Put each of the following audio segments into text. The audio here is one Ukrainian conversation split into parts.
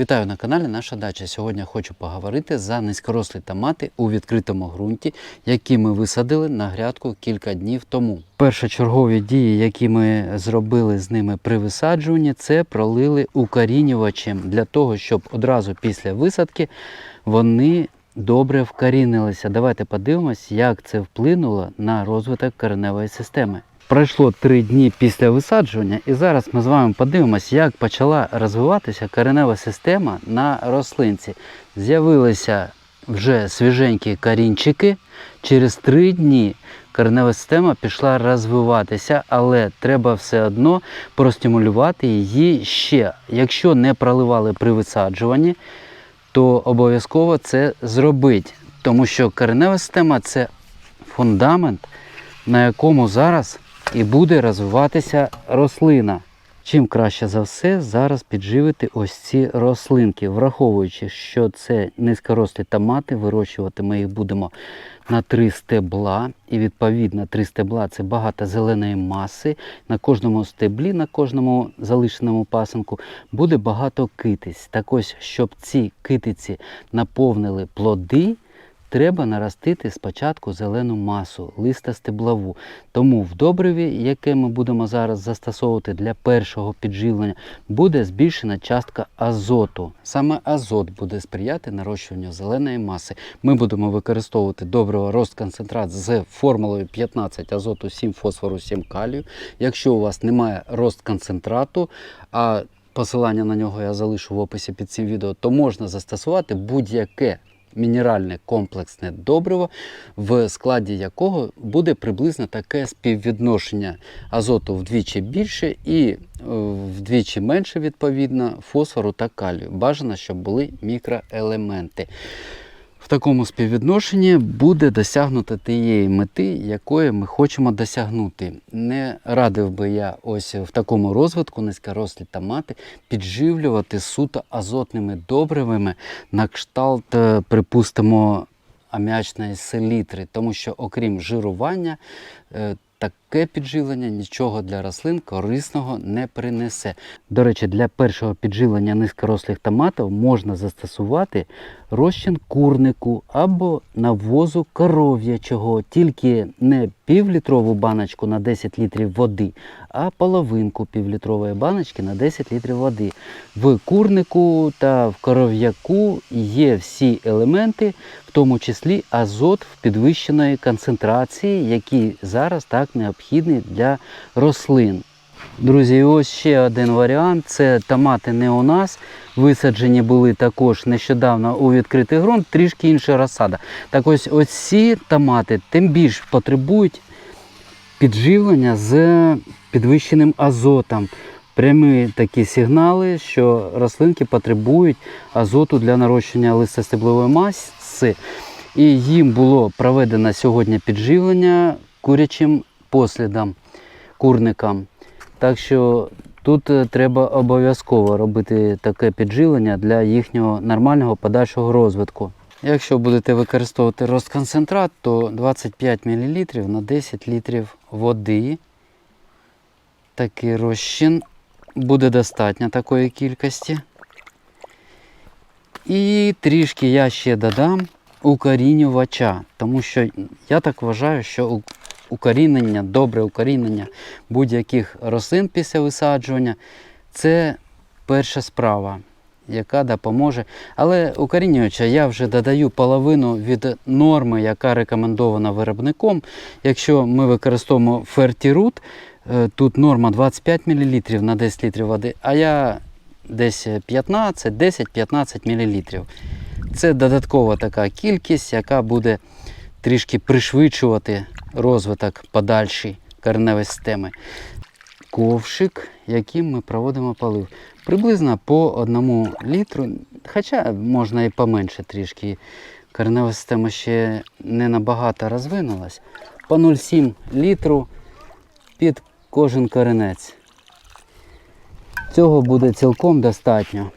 Вітаю на каналі Наша Дача. Сьогодні хочу поговорити за низькорослі томати у відкритому ґрунті, які ми висадили на грядку кілька днів тому. Першочергові дії, які ми зробили з ними при висаджуванні, це пролили укорінювачем для того, щоб одразу після висадки вони добре вкорінилися. Давайте подивимось, як це вплинуло на розвиток кореневої системи. Пройшло три дні після висаджування, і зараз ми з вами подивимося, як почала розвиватися коренева система на рослинці. З'явилися вже свіженькі корінчики. Через три дні коренева система пішла розвиватися, але треба все одно простимулювати її ще. Якщо не проливали при висаджуванні, то обов'язково це зробить, тому що коренева система це фундамент, на якому зараз і буде розвиватися рослина. Чим краще за все зараз підживити ось ці рослинки, враховуючи, що це низькорослі томати, вирощувати ми їх будемо на три стебла, і відповідно три стебла це багато зеленої маси. На кожному стеблі, на кожному залишеному пасинку буде багато китиць. Так ось, щоб ці китиці наповнили плоди, треба наростити спочатку зелену масу, листа стеблову. Тому в добриві, яке ми будемо зараз застосовувати для першого підживлення, буде збільшена частка азоту. Саме азот буде сприяти нарощуванню зеленої маси. Ми будемо використовувати добриво розконцентрат з формулою 15 азоту, 7 фосфору, 7 калію. Якщо у вас немає розконцентрату, а посилання на нього я залишу в описі під цим відео, то можна застосувати будь-яке мінеральне комплексне добриво, в складі якого буде приблизно таке співвідношення азоту вдвічі більше і е, вдвічі менше, відповідно, фосфору та калію. Бажано, щоб були мікроелементи. В такому співвідношенні буде досягнуто тієї мети, якої ми хочемо досягнути. Не радив би я ось в такому розвитку низькорослі томати підживлювати суто азотними добривами на кшталт, е, припустимо, аміачної селітри, тому що окрім жирування, е, таке підживлення нічого для рослин корисного не принесе. До речі, для першого підживлення низькорослих томатів можна застосувати розчин курнику або навозу коров'ячого, тільки не півлітрову баночку на 10 літрів води, а половинку півлітрової баночки на 10 літрів води. В курнику та в коров'яку є всі елементи, в тому числі азот в підвищеної концентрації, які зараз так необхідні для рослин. Друзі, ось ще один варіант це томати не у нас. Висаджені були також нещодавно у відкритий ґрунт, трішки інша розсада. Так ось ці томати тим більш потребують підживлення з підвищеним азотом. Прямі такі сигнали, що рослинки потребують азоту для нарощення листостеблової маси. І їм було проведено сьогодні підживлення курячим послідом, курникам. Так що тут е, треба обов'язково робити таке підживлення для їхнього нормального подальшого розвитку. Якщо будете використовувати розконцентрат, то 25 мл на 10 літрів води. Такий розчин буде достатньо такої кількості. І трішки я ще додам укорінювача, тому що я так вважаю, що укорінення, добре укорінення будь-яких рослин після висаджування це перша справа, яка допоможе. Але укорінювача я вже додаю половину від норми, яка рекомендована виробником. Якщо ми використовуємо фертірут, е, тут норма 25 мл на 10 літрів води, а я десь 15, 10-15 мл. Це додаткова така кількість, яка буде трішки пришвидшувати розвиток подальший кореневої системи. Ковшик, яким ми проводимо полив. Приблизно по одному літру, хоча можна і поменше трішки. Коренева система ще не набагато розвинулась. По 0,7 літру під кожен коренець. Цього буде цілком достатньо.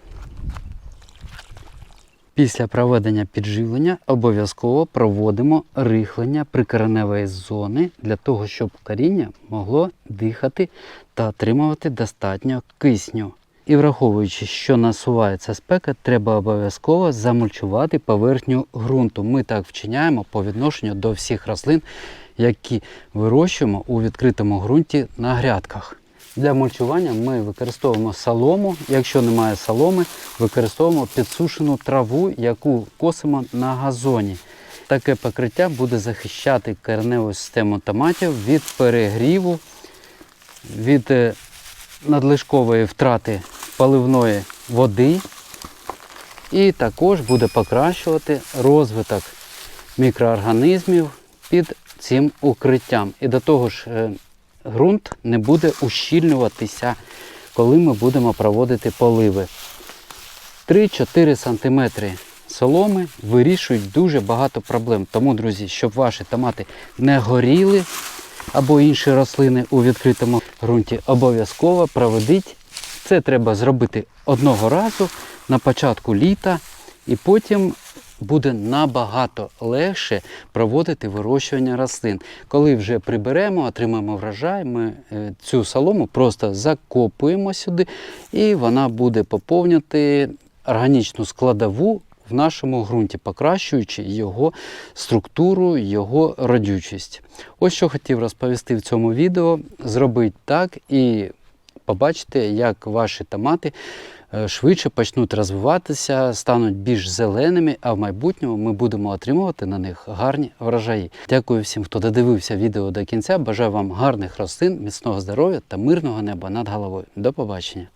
Після проведення підживлення обов'язково проводимо рихлення прикореневої зони для того, щоб коріння могло дихати та отримувати достатньо кисню. І враховуючи, що насувається спека, треба обов'язково замульчувати поверхню ґрунту. Ми так вчиняємо по відношенню до всіх рослин, які вирощуємо у відкритому ґрунті на грядках. Для мульчування ми використовуємо солому. Якщо немає соломи, використовуємо підсушену траву, яку косимо на газоні. Таке покриття буде захищати кореневу систему томатів від перегріву, від е, надлишкової втрати поливної води і також буде покращувати розвиток мікроорганізмів під цим укриттям. І до того ж, е, ґрунт не буде ущільнюватися, коли ми будемо проводити поливи. 3-4 см соломи вирішують дуже багато проблем. Тому, друзі, щоб ваші томати не горіли або інші рослини у відкритому ґрунті, обов'язково проведіть. Це треба зробити одного разу на початку літа, і потім буде набагато легше проводити вирощування рослин. Коли вже приберемо, отримаємо врожай, ми е, цю солому просто закопуємо сюди, і вона буде поповнювати органічну складову в нашому ґрунті, покращуючи його структуру, його родючість. Ось що хотів розповісти в цьому відео. Зробіть так і побачите, як ваші томати швидше почнуть розвиватися, стануть більш зеленими, а в майбутньому ми будемо отримувати на них гарні врожаї. Дякую всім, хто додивився відео до кінця. Бажаю вам гарних рослин, міцного здоров'я та мирного неба над головою. До побачення!